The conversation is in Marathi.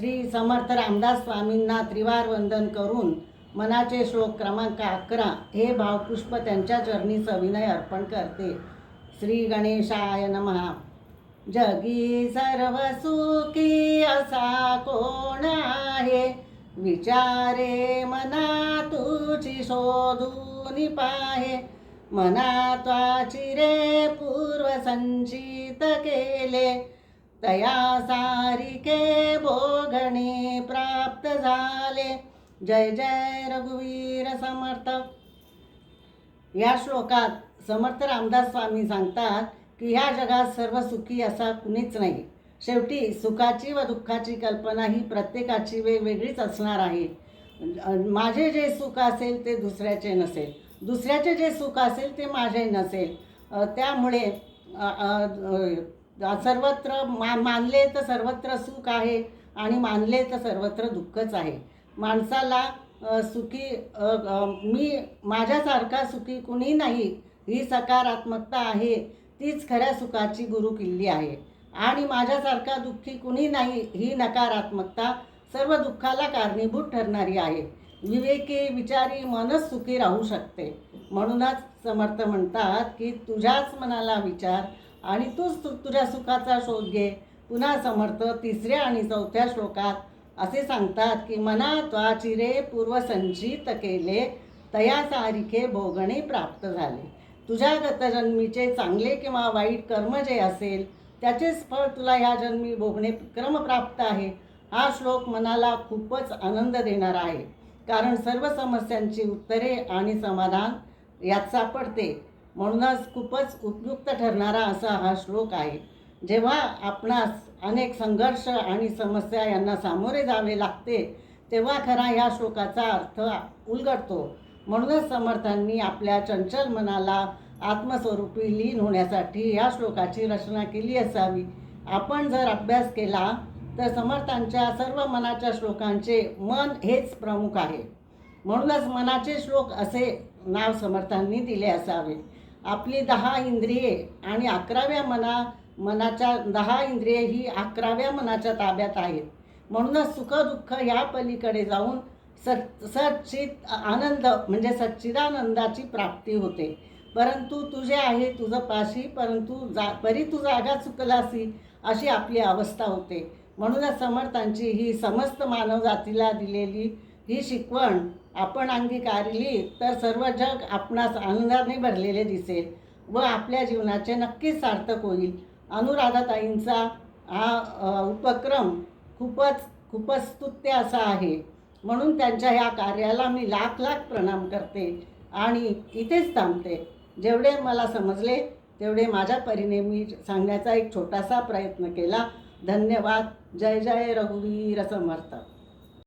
श्री समर्थ रामदास स्वामींना त्रिवार वंदन करून मनाचे श्लोक क्रमांक अकरा हे भावपुष्प त्यांच्या चरणी सविनय अर्पण करते. श्री गणेशाय नमहा जगी सर्व सुखी असा कोण आहे? विचारे मना तुझी शोधून पाहे. मना त्वाची रे पूर्वसंचित केले. तया सारिके भोगणे प्राप्त झाले. जय जय रघुवीर समर्थ. या श्लोकात समर्थ रामदास स्वामी सांगतात की ह्या जगात सर्व सुखी असा कुणीच नाही. शेवटी सुखाची व दुःखाची कल्पना ही प्रत्येकाची वेगवेगळीच असणार आहे. माझे जे सुख असेल ते दुसऱ्याचे नसेल. दुसऱ्याचे जे सुख असेल ते माझे नसेल. त्यामुळे सर्वत्र मा मानले तर सर्वत्र सुख आहे आणि मानले तर सर्वत्र दुःखच आहे. माणसाला सुखी मी माझ्यासारखा सुखी कुणी नाही ही सकारात्मकता आहे तीच खऱ्या सुखाची गुरु किल्ली आहे. आणि माझ्यासारखा दुःखी कुणी नाही ही नकारात्मकता सर्व दुःखाला कारणीभूत ठरणारी आहे. विवेकी विचारी मनच सुखी राहू शकते. म्हणूनच समर्थ म्हणतात की तुझ्याच मनाला विचार आणि तूच तु तुझ्या सुखाचा शोध घे. पुन्हा समर्थ तिसऱ्या आणि चौथ्या श्लोकात असे सांगतात की मना त्वा चिरे पूर्वसंचित केले तया सारिखे भोगणे प्राप्त झाले. तुझ्या गतजन्मीचे चांगले किंवा वाईट कर्म जे असेल त्याचेच फळ तुला ह्या जन्मी भोगणे क्रम प्राप्त आहे. हा श्लोक मनाला खूपच आनंद देणारा आहे. कारण सर्व समस्यांची उत्तरे आणि समाधान यात सापडते. म्हणूनच खूपच उपयुक्त ठरणारा असा हा श्लोक आहे. जेव्हा आपणास अनेक संघर्ष आणि समस्या यांना सामोरे जावे लागते तेव्हा खरा ह्या श्लोकाचा अर्थ उलगडतो. म्हणूनच समर्थांनी आपल्या चंचल मनाला आत्मस्वरूपी लीन होण्यासाठी या श्लोकाची रचना केली असावी. आपण जर अभ्यास केला तर समर्थांच्या सर्व मनाच्या श्लोकांचे मन हेच प्रमुख आहे. म्हणूनच मनाचे श्लोक असे नाव समर्थांनी दिले असावे. आपली दहा इंद्रिये आणि अकराव्या मना मनाच्या दहा इंद्रिये ही अकराव्या मनाच्या ताब्यात आहेत. म्हणूनच सुखदुःख ह्या पलीकडे जाऊन स सच्चित आनंद म्हणजे सच्चिदानंदाची प्राप्ती होते. परंतु तुझे आहे तुझं पाशी परंतु जा परी तू जागा चुकलासी अशी आपली अवस्था होते. म्हणूनच समर्थांची ही समस्त मानवजातीला दिलेली ही शिकवण आपण अंगीकारली तर सर्व जग आपणास आनंदाने भरलेले दिसेल व आपल्या जीवनाचे नक्कीच सार्थक होईल. अनुराधाताईंचा हा उपक्रम खूपच खूपच स्तुत्य असा आहे. म्हणून त्यांच्या ह्या कार्याला मी लाख लाख प्रणाम करते आणि इथेच थांबते. जेवढे मला समजले तेवढे माझ्या परीने मी सांगण्याचा एक छोटासा प्रयत्न केला. धन्यवाद. जय जय रघुवीर समर्थ.